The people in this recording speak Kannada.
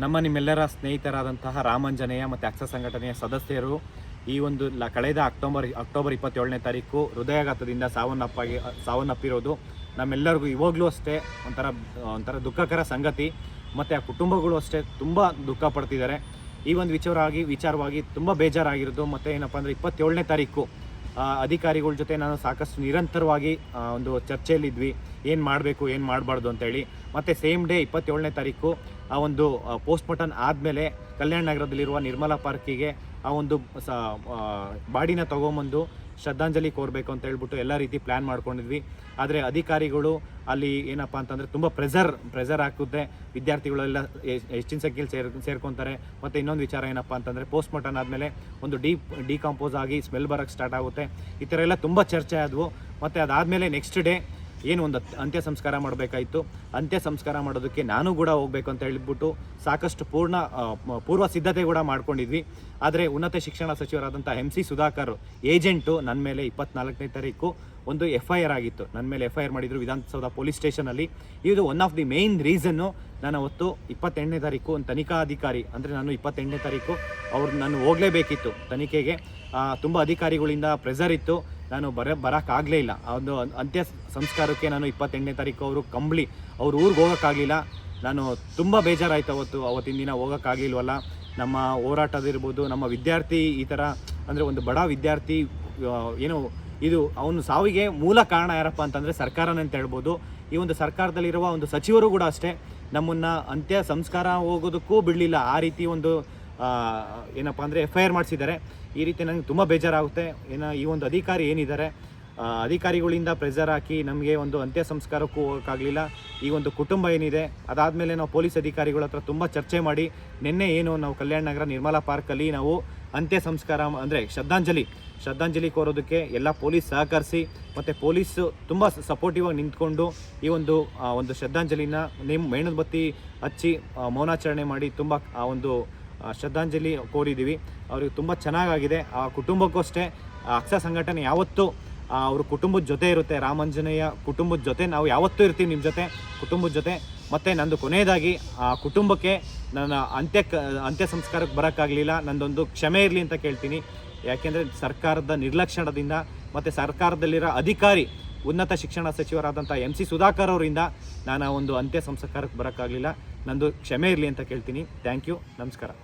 ನಮ್ಮ ನಿಮ್ಮೆಲ್ಲರ ಸ್ನೇಹಿತರಾದಂತಹ ರಾಮಾಂಜನೇಯ ಮತ್ತು ಅಕ್ಷ ಸಂಘಟನೆಯ ಸದಸ್ಯರು ಈ ಒಂದು ಲ ಕಳೆದ ಅಕ್ಟೋಬರ್ ಅಕ್ಟೋಬರ್ ಇಪ್ಪತ್ತೇಳನೇ ತಾರೀಕು ಹೃದಯಾಘಾತದಿಂದ ಸಾವನ್ನಪ್ಪಾಗಿ ಸಾವನ್ನಪ್ಪಿರೋದು ನಮ್ಮೆಲ್ಲರಿಗೂ ಇವಾಗಲೂ ಅಷ್ಟೇ ಒಂಥರ ಒಂಥರ ದುಃಖಕರ ಸಂಗತಿ. ಮತ್ತು ಆ ಕುಟುಂಬಗಳು ಅಷ್ಟೇ ತುಂಬ ದುಃಖ ಪಡ್ತಿದ್ದಾರೆ. ಈ ಒಂದು ವಿಚಾರವಾಗಿ ವಿಚಾರವಾಗಿ ತುಂಬ ಬೇಜಾರಾಗಿರೋದು. ಮತ್ತು ಏನಪ್ಪ ಅಂದರೆ ಇಪ್ಪತ್ತೇಳನೇ ತಾರೀಕು ಅಧಿಕಾರಿಗಳ ಜೊತೆ ನಾನು ಸಾಕಷ್ಟು ನಿರಂತರವಾಗಿ ಒಂದು ಚರ್ಚೆಯಲ್ಲಿದ್ವಿ. ಏನು ಮಾಡಬೇಕು, ಏನು ಮಾಡಬಾರ್ದು ಅಂತೇಳಿ. ಮತ್ತು ಸೇಮ್ ಡೇ ಇಪ್ಪತ್ತೇಳನೇ ತಾರೀಕು, ಆ ಒಂದು ಪೋಸ್ಟ್ಮಾರ್ಟಮ್ ಆದಮೇಲೆ ಕಲ್ಯಾಣ ನಗರದಲ್ಲಿರುವ ನಿರ್ಮಲಾ ಪಾರ್ಕಿಗೆ ಆ ಒಂದು ಸ ಬಾಡಿನ ತೊಗೊಂಬಂದು ಶ್ರದ್ಧಾಂಜಲಿ ಕೋರಬೇಕು ಅಂತ ಹೇಳ್ಬಿಟ್ಟು ಎಲ್ಲ ರೀತಿ ಪ್ಲ್ಯಾನ್ ಮಾಡ್ಕೊಂಡಿದ್ವಿ. ಆದರೆ ಅಧಿಕಾರಿಗಳು ಅಲ್ಲಿ ಏನಪ್ಪ ಅಂತಂದರೆ ತುಂಬ ಪ್ರೆಸರ್ ಪ್ರೆಸರ್ ಹಾಕುತ್ತೆ. ವಿದ್ಯಾರ್ಥಿಗಳೆಲ್ಲ ಹೆಚ್ಚಿನ ಸಂಖ್ಯೆಯಲ್ಲಿ ಸೇರ್, ಸೇರ್ಕೊತಾರೆ. ಮತ್ತು ಇನ್ನೊಂದು ವಿಚಾರ ಏನಪ್ಪ ಅಂತಂದರೆ ಪೋಸ್ಟ್ಮಾರ್ಟಮ್ ಆದಮೇಲೆ ಒಂದು ಡೀಪ್ ಡಿಕಾಂಪೋಸ್ ಆಗಿ ಸ್ಮೆಲ್ ಬರೋಕ್ಕೆ ಸ್ಟಾರ್ಟ್ ಆಗುತ್ತೆ. ಈ ಥರ ಎಲ್ಲ ತುಂಬ ಚರ್ಚೆ ಆದವು. ಮತ್ತು ಅದಾದಮೇಲೆ ನೆಕ್ಸ್ಟ್ ಡೇ ಏನು ಒಂದು ಅತ್- ಅಂತ್ಯ ಸಂಸ್ಕಾರ ಮಾಡಬೇಕಾಯಿತು. ಅಂತ್ಯ ಸಂಸ್ಕಾರ ಮಾಡೋದಕ್ಕೆ ನಾನು ಕೂಡ ಹೋಗಬೇಕು ಅಂತ ಹೇಳಿಬಿಟ್ಟು ಸಾಕಷ್ಟು ಪೂರ್ಣ ಪೂರ್ವ ಸಿದ್ಧತೆ ಕೂಡ ಮಾಡ್ಕೊಂಡಿದ್ವಿ. ಆದರೆ ಉನ್ನತ ಶಿಕ್ಷಣ ಸಚಿವರಾದಂಥ ಎಂ ಸಿ ಸುಧಾಕರ್ ಏಜೆಂಟು ನನ್ನ ಮೇಲೆ ಇಪ್ಪತ್ನಾಲ್ಕನೇ ತಾರೀಕು ಒಂದು ಎಫ್ ಐ ಆರ್ ಆಗಿತ್ತು. ನನ್ನ ಮೇಲೆ ಎಫ್ ಐ ಆರ್ ಮಾಡಿದರು ವಿಧಾನಸೌಧ ಪೊಲೀಸ್ ಸ್ಟೇಷನಲ್ಲಿ. ಇದು one of the main reason ನಾನು ಅವತ್ತು ಇಪ್ಪತ್ತೆಂಟನೇ ತಾರೀಕು ಒಂದು ತನಿಖಾಧಿಕಾರಿ ಅಂದರೆ ನಾನು ಇಪ್ಪತ್ತೆಂಟನೇ ತಾರೀಕು ಅವ್ರು ನಾನು ಹೋಗಲೇಬೇಕಿತ್ತು ತನಿಖೆಗೆ. ತುಂಬ ಅಧಿಕಾರಿಗಳಿಂದ ಪ್ರೆಸರ್ ಇತ್ತು. ನಾನು ಬರ, ಬರೋಕ್ಕಾಗಲೇ ಇಲ್ಲ. ಒಂದು ಅಂತ್ಯ ಸಂಸ್ಕಾರಕ್ಕೆ ನಾನು ಇಪ್ಪತ್ತೆಂಟನೇ ತಾರೀಕು ಅವರು ಕಂಬಳಿ, ಅವ್ರ ಊರಿಗೆ ಹೋಗೋಕ್ಕಾಗಲಿಲ್ಲ. ನಾನು ತುಂಬ ಬೇಜಾರಾಯ್ತು ಅವತ್ತು, ಅವತ್ತಿನ ದಿನ ಹೋಗೋಕ್ಕಾಗಲಿಲ್ವಲ್ಲ ನಮ್ಮ ಹೋರಾಟದಿರ್ಬೋದು, ನಮ್ಮ ವಿದ್ಯಾರ್ಥಿ ಈ ಥರ, ಅಂದರೆ ಒಂದು ಬಡ ವಿದ್ಯಾರ್ಥಿ ಏನು, ಇದು ಅವನು ಸಾವಿಗೆ ಮೂಲ ಕಾರಣ ಯಾರಪ್ಪ ಅಂತಂದರೆ ಸರ್ಕಾರನೇ ಅಂತ ಹೇಳ್ಬೋದು. ಈ ಒಂದು ಸರ್ಕಾರದಲ್ಲಿರುವ ಒಂದು ಸಚಿವರು ಕೂಡ ಅಷ್ಟೇ. ನಮ್ಮನ್ನು ಅಂತ್ಯ ಸಂಸ್ಕಾರ ಹೋಗೋದಕ್ಕೂ ಬಿಡಲಿಲ್ಲ. ಆ ರೀತಿ ಒಂದು ಏನಪ್ಪ ಅಂದರೆ ಎಫ್ ಐ ಆರ್ ಮಾಡಿಸಿದ್ದಾರೆ. ಈ ರೀತಿ ನನಗೆ ತುಂಬ ಬೇಜಾರಾಗುತ್ತೆ. ಏನೋ ಈ ಒಂದು ಅಧಿಕಾರಿ ಏನಿದ್ದಾರೆ ಅಧಿಕಾರಿಗಳಿಂದ ಪ್ರೆಸರ್ ಹಾಕಿ ನಮಗೆ ಒಂದು ಅಂತ್ಯ ಸಂಸ್ಕಾರಕ್ಕೂ ಹೋಗೋಕ್ಕಾಗಲಿಲ್ಲ. ಈ ಒಂದು ಕುಟುಂಬ ಏನಿದೆ, ಅದಾದಮೇಲೆ ನಾವು ಪೊಲೀಸ್ ಅಧಿಕಾರಿಗಳ ಹತ್ರ ತುಂಬ ಚರ್ಚೆ ಮಾಡಿ, ನಿನ್ನೆ ಏನು ನಾವು ಕಲ್ಯಾಣ ನಗರ ನಿರ್ಮಲಾ ಪಾರ್ಕಲ್ಲಿ ನಾವು ಅಂತ್ಯ ಸಂಸ್ಕಾರ ಅಂದರೆ ಶ್ರದ್ಧಾಂಜಲಿ ಶ್ರದ್ಧಾಂಜಲಿ ಕೋರೋದಕ್ಕೆ ಎಲ್ಲ ಪೊಲೀಸ್ ಸಹಕರಿಸಿ, ಮತ್ತು ಪೊಲೀಸು ತುಂಬ ಸಪೋರ್ಟಿವ್ ಆಗಿ ನಿಂತ್ಕೊಂಡು ಈ ಒಂದು ಒಂದು ಶ್ರದ್ಧಾಂಜಲಿನ ನಿಮ್ಮ ಮೇಣದ ಬತ್ತಿ ಹಚ್ಚಿ ಮೌನಾಚರಣೆ ಮಾಡಿ ತುಂಬ, ಆ, ಒಂದು ಶ್ರದ್ಧಾಂಜಲಿ ಕೋರಿದ್ದೀವಿ. ಅವ್ರಿಗೆ ತುಂಬ ಚೆನ್ನಾಗಾಗಿದೆ. ಆ ಕುಟುಂಬಕ್ಕೂ ಅಷ್ಟೇ ಅಕ್ಷ ಸಂಘಟನೆ ಯಾವತ್ತೂ ಅವ್ರ ಕುಟುಂಬದ ಜೊತೆ ಇರುತ್ತೆ. ರಾಮಂಜನೇಯ ಕುಟುಂಬದ ಜೊತೆ ನಾವು ಯಾವತ್ತೂ ಇರ್ತೀವಿ ನಿಮ್ಮ ಜೊತೆ, ಕುಟುಂಬದ ಜೊತೆ. ಮತ್ತು ನಂದು ಕೊನೆಯದಾಗಿ, ಆ ಕುಟುಂಬಕ್ಕೆ ನನ್ನ ಅಂತ್ಯ ಅಂತ್ಯ ಸಂಸ್ಕಾರಕ್ಕೆ ಬರೋಕ್ಕಾಗಲಿಲ್ಲ. ನಂದೊಂದು ಕ್ಷಮೆ ಇರಲಿ ಅಂತ ಕೇಳ್ತೀನಿ. ಯಾಕೆಂದರೆ ಸರ್ಕಾರದ ನಿರ್ಲಕ್ಷಣದಿಂದ ಮತ್ತು ಸರ್ಕಾರದಲ್ಲಿರೋ ಅಧಿಕಾರಿ, ಉನ್ನತ ಶಿಕ್ಷಣ ಸಚಿವರಾದಂಥ ಎಂ ಸಿ ಸುಧಾಕರ್ ಅವರಿಂದ ನಾನು ಒಂದು ಅಂತ್ಯ ಸಂಸ್ಕಾರಕ್ಕೆ ಬರೋಕ್ಕಾಗಲಿಲ್ಲ. ನಂದು ಕ್ಷಮೆ ಇರಲಿ ಅಂತ ಕೇಳ್ತೀನಿ. Thank you. ನಮಸ್ಕಾರ.